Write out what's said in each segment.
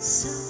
So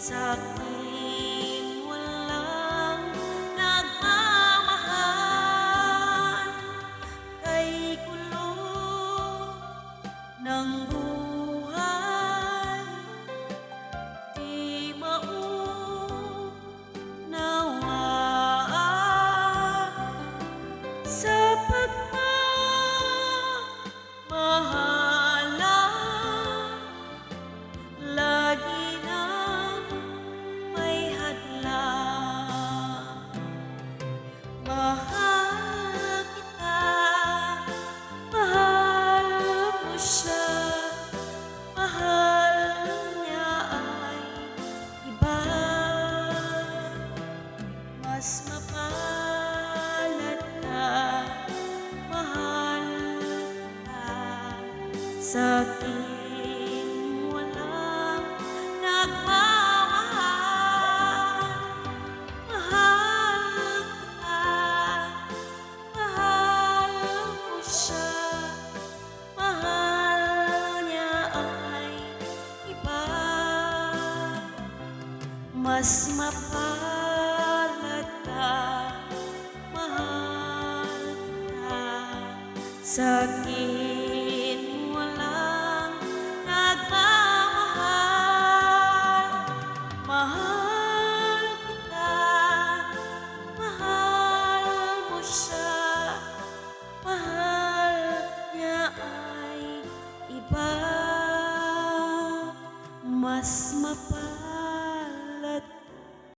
sak Sa akin walang nagmamahal Mahal ka, mahal ko siya. Mahal niya ay iba. Mas mapalad ka, mahal ka sa akin papa.